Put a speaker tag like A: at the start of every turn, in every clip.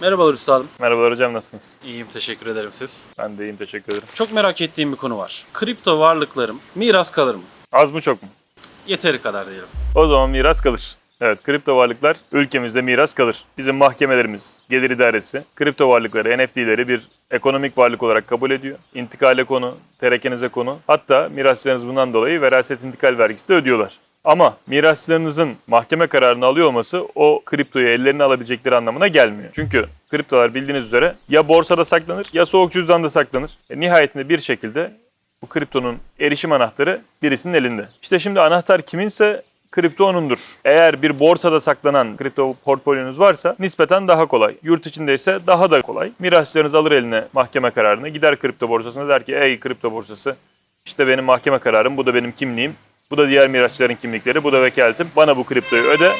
A: Merhabalar üstadım.
B: Merhabalar hocam nasılsınız?
A: İyiyim teşekkür ederim siz.
B: Ben de iyiyim teşekkür ederim.
A: Çok merak ettiğim bir konu var. Kripto varlıklarım miras kalır mı?
B: Az mı çok mu?
A: Yeteri kadar diyelim.
B: O zaman miras kalır. Evet kripto varlıklar ülkemizde miras kalır. Bizim mahkemelerimiz, gelir idaresi kripto varlıkları, NFT'leri bir ekonomik varlık olarak kabul ediyor. İntikale konu, terekenize konu. Hatta mirasçılarınız bundan dolayı veraset intikal vergisi de ödüyorlar. Ama mirasçılarınızın mahkeme kararını alıyor olması o kriptoyu ellerine alabilecekleri anlamına gelmiyor. Çünkü kriptolar bildiğiniz üzere ya borsada saklanır ya soğuk cüzdanda saklanır. E, nihayetinde bir şekilde bu kriptonun erişim anahtarı birisinin elinde. İşte şimdi anahtar kiminse kripto onundur. Eğer bir borsada saklanan kripto portfolyonuz varsa nispeten daha kolay. Yurt içinde ise daha da kolay. Mirasçılarınız alır eline mahkeme kararını gider kripto borsasına der ki ey kripto borsası işte benim mahkeme kararım bu da benim kimliğim. Bu da diğer mirasçıların kimlikleri, bu da vekaletim. Bana bu kriptoyu öde.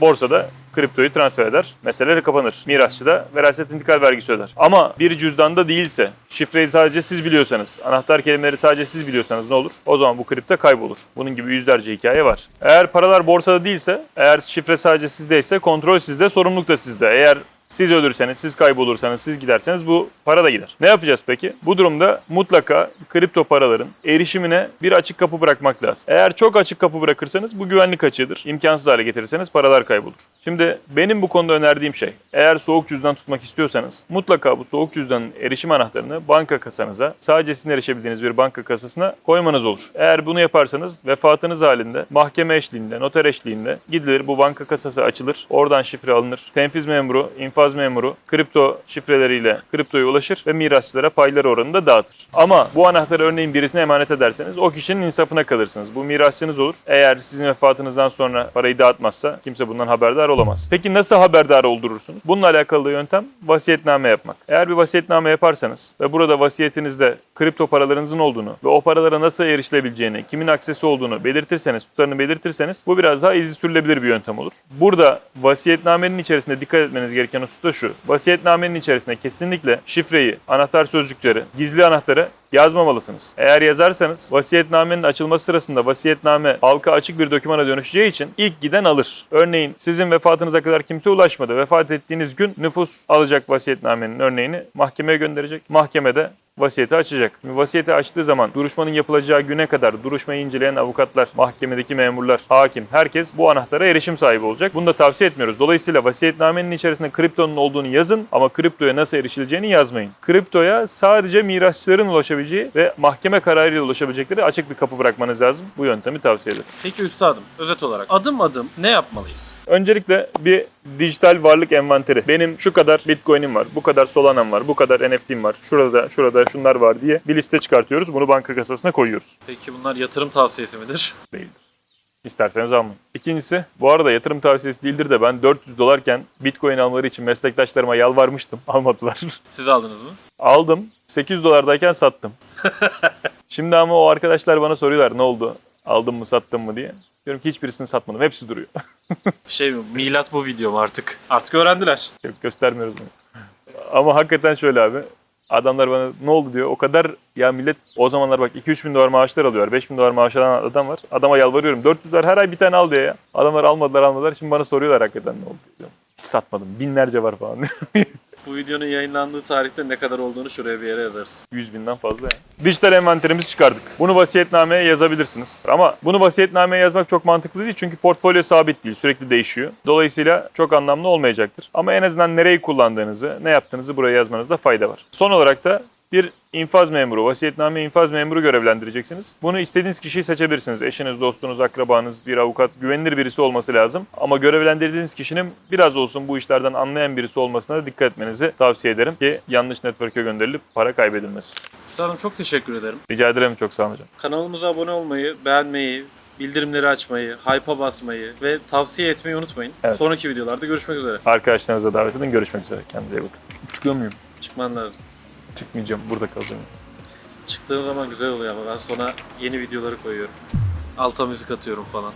B: Borsada kriptoyu transfer eder. Mesele kapanır. Mirasçı da veraset intikal vergisi öder. Ama bir cüzdanda değilse, şifreyi sadece siz biliyorsanız, anahtar kelimeleri sadece siz biliyorsanız ne olur? O zaman bu kripto kaybolur. Bunun gibi yüzlerce hikaye var. Eğer paralar borsada değilse, eğer şifre sadece sizdeyse kontrol sizde, sorumluluk da sizde. Eğer siz ölürseniz, siz kaybolursanız, siz giderseniz bu para da gider. Ne yapacağız peki? Bu durumda mutlaka kripto paraların erişimine bir açık kapı bırakmak lazım. Eğer çok açık kapı bırakırsanız bu güvenlik açığıdır. İmkansız hale getirirseniz paralar kaybolur. Şimdi benim bu konuda önerdiğim şey, eğer soğuk cüzdan tutmak istiyorsanız mutlaka bu soğuk cüzdanın erişim anahtarını banka kasanıza, sadece sizin erişebildiğiniz bir banka kasasına koymanız olur. Eğer bunu yaparsanız vefatınız halinde mahkeme eşliğinde, noter eşliğinde gidilir bu banka kasası açılır. Oradan şifre alınır. Tenfiz memuru, infaz memuru kripto şifreleriyle kriptoya ulaşır ve mirasçılara payları oranında dağıtır. Ama bu anahtarı örneğin birisine emanet ederseniz o kişinin insafına kalırsınız. Bu mirasçınız olur. Eğer sizin vefatınızdan sonra parayı dağıtmazsa kimse bundan haberdar olamaz. Peki nasıl haberdar oldurursunuz? Bununla alakalı yöntem vasiyetname yapmak. Eğer bir vasiyetname yaparsanız ve burada vasiyetinizde kripto paralarınızın olduğunu ve o paralara nasıl erişilebileceğini, kimin aksesi olduğunu belirtirseniz, tutarını belirtirseniz bu biraz daha izi sürülebilir bir yöntem olur. Burada vasiyetnamenin içerisinde dikkat etmeniz gereken husus da şu. Vasiyetnamenin içerisine kesinlikle şifreyi, anahtar sözcükleri, gizli anahtarı yazmamalısınız. Eğer yazarsanız vasiyetnamenin açılması sırasında vasiyetname halka açık bir dokümana dönüşeceği için ilk giden alır. Örneğin sizin vefatınıza kadar kimse ulaşmadı. Vefat ettiğiniz gün nüfus alacak vasiyetnamenin örneğini mahkemeye gönderecek. Mahkemede vasiyeti açacak. Vasiyeti açtığı zaman duruşmanın yapılacağı güne kadar duruşmayı inceleyen avukatlar, mahkemedeki memurlar, hakim, herkes bu anahtara erişim sahibi olacak. Bunu da tavsiye etmiyoruz. Dolayısıyla vasiyetnamenin içerisinde kriptonun olduğunu yazın ama kriptoya nasıl erişileceğini yazmayın. Kriptoya sadece mirasçıların ulaşabileceği ve mahkeme kararıyla ulaşabilecekleri açık bir kapı bırakmanız lazım. Bu yöntemi tavsiye ederim.
A: Peki üstadım özet olarak adım adım ne yapmalıyız?
B: Öncelikle bir dijital varlık envanteri. Benim şu kadar Bitcoin'im var, bu kadar Solana'm var, bu kadar NFT'm var, şurada şurada şunlar var diye bir liste çıkartıyoruz. Bunu banka kasasına koyuyoruz.
A: Peki bunlar yatırım tavsiyesi midir?
B: Değildir. İsterseniz almayın. İkincisi, bu arada yatırım tavsiyesi değildir de ben 400 dolarken Bitcoin almaları için meslektaşlarıma yalvarmıştım. Almadılar.
A: Siz aldınız mı?
B: Aldım. 800 dolardayken sattım. Şimdi ama o arkadaşlar bana soruyorlar ne oldu? Aldın mı sattın mı diye. Diyorum ki hiçbirisini satmadım. Hepsi duruyor.
A: Şey mi? Milat bu video mu artık? Artık öğrendiler.
B: Yok göstermiyoruz bunu. Ama hakikaten şöyle abi. Adamlar bana ne oldu diyor. O kadar ya millet o zamanlar bak 2-3 bin dolar maaşlar alıyor. 5 bin dolar maaş alan adam var. Adama yalvarıyorum. 400 dolar her ay bir tane al diyor ya. Adamlar almadılar almadılar. Şimdi bana soruyorlar hakikaten ne oldu diyor. Hiç satmadım. Binlerce var falan.
A: Bu videonun yayınlandığı tarihte ne kadar olduğunu şuraya bir yere yazarız.
B: 100 binden fazla yani. Dijital envanterimizi çıkardık. Bunu vasiyetnameye yazabilirsiniz. Ama bunu vasiyetnameye yazmak çok mantıklı değil çünkü portfolyo sabit değil. Sürekli değişiyor. Dolayısıyla çok anlamlı olmayacaktır. Ama en azından nereyi kullandığınızı, ne yaptığınızı buraya yazmanızda fayda var. Son olarak da bir infaz memuru, vasiyetname infaz memuru görevlendireceksiniz. Bunu istediğiniz kişiyi seçebilirsiniz. Eşiniz, dostunuz, akrabanız, bir avukat, güvenilir birisi olması lazım. Ama görevlendirdiğiniz kişinin biraz olsun bu işlerden anlayan birisi olmasına da dikkat etmenizi tavsiye ederim ki yanlış network'e gönderilip para kaybedilmesin.
A: Üstadım çok teşekkür ederim.
B: Rica ederim çok sağ olun hocam.
A: Kanalımıza abone olmayı, beğenmeyi, bildirimleri açmayı, hype'a basmayı ve tavsiye etmeyi unutmayın.
B: Evet.
A: Sonraki videolarda görüşmek üzere.
B: Arkadaşlarınıza davet edin. Görüşmek üzere. Kendinize iyi bakın. Çıkıyor muyum?
A: Çıkman lazım.
B: Çıkmayacağım. Burada kalacağım.
A: Çıktığın zaman güzel oluyor ama ben sonra yeni videoları koyuyorum. Alta müzik atıyorum falan.